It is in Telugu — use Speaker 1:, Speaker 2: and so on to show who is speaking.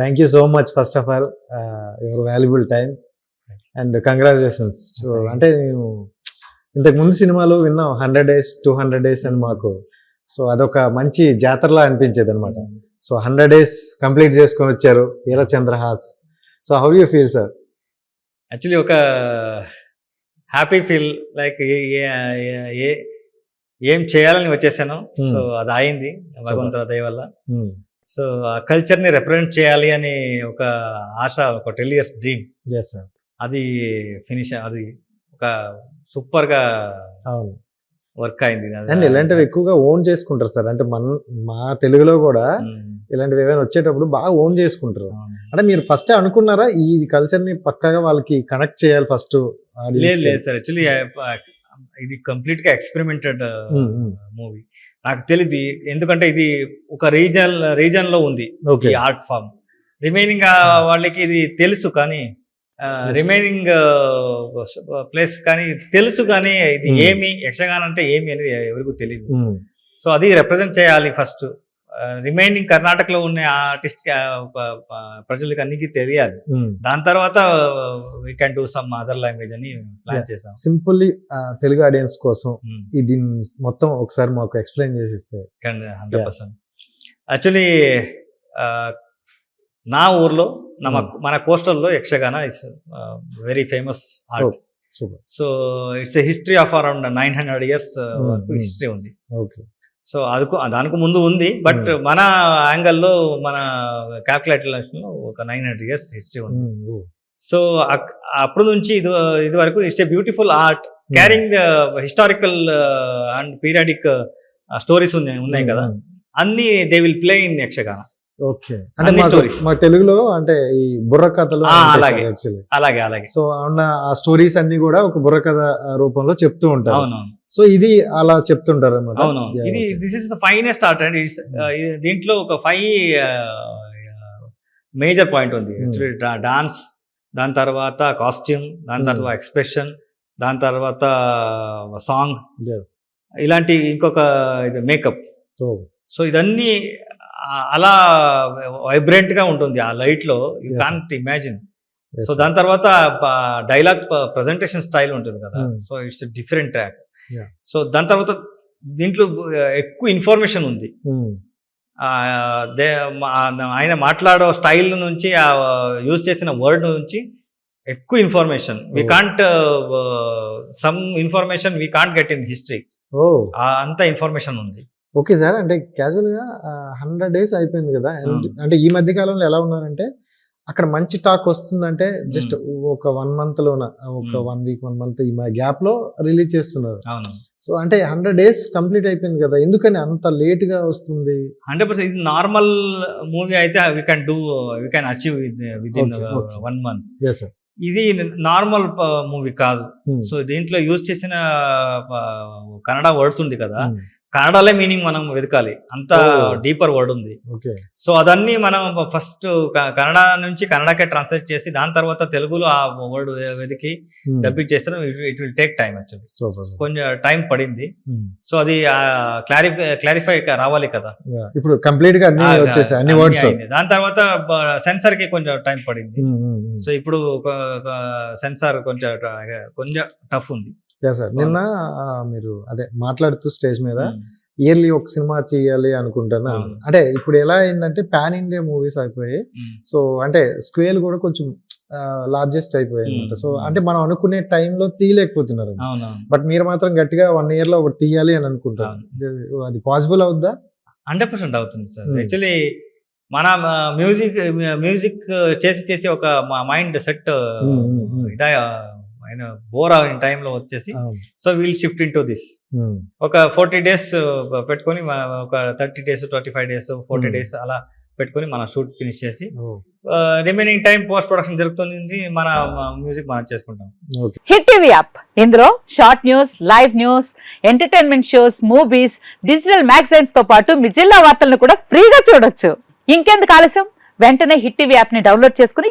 Speaker 1: Thank you so much first of all your valuable time and congratulations అంటే నేను ఇంతకు ముందు సినిమాలు విన్నాం hundred days two hundred days అని మాకు. సో అదొక మంచి జాతరలా అనిపించేది అనమాట సో హండ్రెడ్ డేస్ కంప్లీట్ చేసుకొని వచ్చారు Veerachandrahasa so how you feel sir
Speaker 2: actually ఒక హ్యాపీ ఫీల్ లైక్ ఏ ఏం చేయాలని వచ్చేసాను.
Speaker 1: Hmm.
Speaker 2: సో అది అయింది భగవంతుల దయ వల్ల.
Speaker 1: Hmm.
Speaker 2: సో ఆ కల్చర్ని రిప్రజెంట్ చేయాలి అని ఒక ఆశ ఒక ten years dream.
Speaker 1: Yes sir
Speaker 2: అది ఫినిష్ అది ఒక సూపర్గా
Speaker 1: అవును.
Speaker 2: వర్క్ అయింది.
Speaker 1: అండ్ ఇలాంటివి ఎక్కువగా ఓన్ చేసుకుంటారు సార్ అంటే మన మా తెలుగులో కూడా. ఇలాంటివి ఏమైనా వచ్చేటప్పుడు బాగా ఓన్ చేసుకుంటారు. అంటే మీరు ఫస్ట్ అనుకున్నారా ఈ కల్చర్ని పక్కాగా వాళ్ళకి కనెక్ట్ చేయాలి ఫస్ట్
Speaker 2: లేదు లేదు సార్ యాక్చువల్లీ ఇది కంప్లీట్గా ఎక్స్పెరిమెంటెడ్ మూవీ నాకు తెలియదు ఎందుకంటే ఇది ఒక రీజన్ రీజన్లో ఉంది ఈ ఆర్ట్ ఫామ్. రిమైనింగ్ వాళ్ళకి ఇది తెలుసు కానీ రిమైనింగ్ ప్లేస్ కానీ తెలుసు కానీ ఇది
Speaker 1: Hmm.
Speaker 2: ఏమి యక్షగానం అంటే ఏమి అనేది ఎవరికీ తెలియదు సో అది రిప్రజెంట్ చేయాలి ఫస్ట్ రిమైనింగ్ కర్ణాటకలో ఉన్న ఆర్టిస్ట్ ప్రజలకు అన్నికి తెలియాలి. దాని తర్వాత we can do some other language అని ప్లాన్ చేసాం
Speaker 1: సింపుల్లీ తెలుగు ఆడియన్స్ కోసం. ఇది మొత్తం ఒకసారి మాకు ఎక్స్ప్లెయిన్ చేసి ఇస్తే
Speaker 2: హండ్రెడ్ పర్సెంట్ యాక్చువల్లీ నా ఊర్లో నమ
Speaker 1: Hmm.
Speaker 2: మన కోస్టల్లో Yakshagana is very famous art so it's a history of around nine hundred years. History ఉంది.
Speaker 1: ఓకే
Speaker 2: సో అదుకు దానికి ముందు ఉంది. But
Speaker 1: Hmm.
Speaker 2: మన యాంగిల్లో మన క్యాల్కులేటర్ ఒక నైన్ హండ్రెడ్ ఇయర్స్ హిస్టరీ ఉంది.
Speaker 1: Hmm.
Speaker 2: సో అక్- అప్పుడు నుంచి ఇది ఇది వరకు it's a beautiful art. Carrying historical and periodic stories ఉన్నాయి ఉన్నాయి కదా. అన్ని they will play in Yakshagana.
Speaker 1: Okay. అంటే. మా తెలుగులో అంటే ఈ బుర్ర కథలు
Speaker 2: అలాగే. అలాగే అలాగే.
Speaker 1: సో ఉన్న ఆ స్టోరీస్ అన్ని కూడా ఒక బుర్ర కథ రూపంలో చెప్తూ ఉంటారు.
Speaker 2: అవునవును.
Speaker 1: సో ఇది అలా చెప్తుంటారు అనమాట
Speaker 2: అవునవును ఇది this is the finest art and it's దీంట్లో ఒక ఫైవ్ మేజర్ పాయింట్ ఉంది.
Speaker 1: Hmm.
Speaker 2: డాన్స్ దాని తర్వాత కాస్ట్యూమ్ దాని
Speaker 1: Hmm.
Speaker 2: తర్వాత ఎక్స్ప్రెషన్ దాని తర్వాత సాంగ్. ఇలాంటి ఇంకొక ఇది మేకప్
Speaker 1: సో
Speaker 2: ఇదన్నీ అలా వైబ్రెంట్గా ఉంటుంది ఆ లైట్లో. యూ కాంట్ ఇమాజిన్ సో దాని తర్వాత డైలాగ్ ప్రజెంటేషన్ స్టైల్ ఉంటుంది కదా.
Speaker 1: Hmm.
Speaker 2: So it's different track. So దాని తర్వాత దీంట్లో ఎక్కువ ఇన్ఫర్మేషన్ ఉంది. మా- ఆయన మాట్లాడే స్టైల్ నుంచి యూజ్ చేసిన వర్డ్ నుంచి ఎక్కువ information we. Can't some information we can't get in history
Speaker 1: ఓ
Speaker 2: అంత ఇన్ఫర్మేషన్ ఉంది.
Speaker 1: ఓకే సార్ అంటే క్యాజువల్గా హండ్రెడ్ డేస్ అయిపోయింది కదా.
Speaker 2: అవును.
Speaker 1: అంటే ఈ మధ్య కాలంలో ఎలా ఉన్నారంటే అక్కడ మంచి టాక్ వస్తుందంటే జస్ట్ ఒక వన్ మంత్ లోన ఒక. వన్ వీక్ వన్ మంత్ ఈ గ్యాప్లో రిలీజ్ చేస్తున్నారు.
Speaker 2: అవును.
Speaker 1: సో అంటే హండ్రెడ్ డేస్ కంప్లీట్ అయిపోయింది కదా ఎందుకని అంత లేట్గా వస్తుంది?
Speaker 2: హండ్రెడ్ పర్సెంట్ ఇది నార్మల్ మూవీ అయితే we can do we can achieve with in. One month ఇది నార్మల్ మూవీ కాదు. సో దీంట్లో యూజ్ చేసిన కన్నడ వర్డ్స్ ఉంది కదా కన్నడలే మీనింగ్ మనం వెతకాలి. అంత. డీపర్ వర్డ్ ఉంది. సో అదన్నీ మనం ఫస్ట్ కన్నడ నుంచి కన్నడకే ట్రాన్స్లేట్ చేసి దాని తర్వాత తెలుగులో ఆ వర్డ్ వెతికి
Speaker 1: Hmm.
Speaker 2: డబ్బింగ్ చేస్తాం it will take time actually. కొంచెం టైం పడింది. సో అది క్లారిఫై క్లారిఫై రావాలి కదా.
Speaker 1: ఇప్పుడు కంప్లీట్గా అన్ని వర్డ్స్.
Speaker 2: దాని తర్వాత సెన్సార్కి కొంచెం టైం పడింది. సో ఇప్పుడు సెన్సార్ కొంచెం కొంచెం టఫ్ ఉంది.
Speaker 1: సార్ నిన్న మీరు అదే మాట్లాడుతూ స్టేజ్ మీద. ఇయర్లీ ఒక సినిమా చేయాలి అనుకుంటున్నా. అంటే ఇప్పుడు ఎలా అయిందంటే పాన్ ఇండియా మూవీస్ అయిపోయి
Speaker 2: ఉమ్.
Speaker 1: సో అంటే స్క్వేల్ కూడా కొంచెం లార్జెస్ట్ అయిపోయాయి అనమాట. సో అంటే మనం అనుకునే టైంలో తీయలేకపోతున్నారు బట్ మీరు మాత్రం గట్టిగా వన్ ఇయర్లో ఒకటి తీయాలి అని అనుకుంటారు అది పాసిబుల్ అవుద్దా
Speaker 2: హండ్రెడ్ పర్సెంట్ అవుతుంది సార్. యాక్చువల్లీ మన మ్యూజిక్ మ్యూజిక్ చేసి చేసి ఒక మైండ్ సెట్. ఇదా ఆయన బోర్ అయిన టైంలో వచ్చేసి. So we'll shift in to this. ఒక ఫోర్టీ డేస్ పెట్టుకొని మ- ఒక thirty days twenty five days forty. Days అలా పెట్టుకొని మన షూట్ ఫినిష్ చేసి రిమైనింగ్ టైం పోస్ట్ ప్రొడక్షన్ జరుగుతుంది మన మ్యూజిక్ మనం చేసుకుంటాం.
Speaker 3: హిట్ టీవీ యాప్ ఇందులో short news live news entertainment shows movies digital మ్యాగజైన్స్తో పాటు మీ జిల్లా వార్తలను కూడా ఫ్రీగా చూడొచ్చు ఇంకెందుకు ఆలస్యం వెంటనే హిట్ టీవీ యాప్ని డౌన్లోడ్ చేసుకుని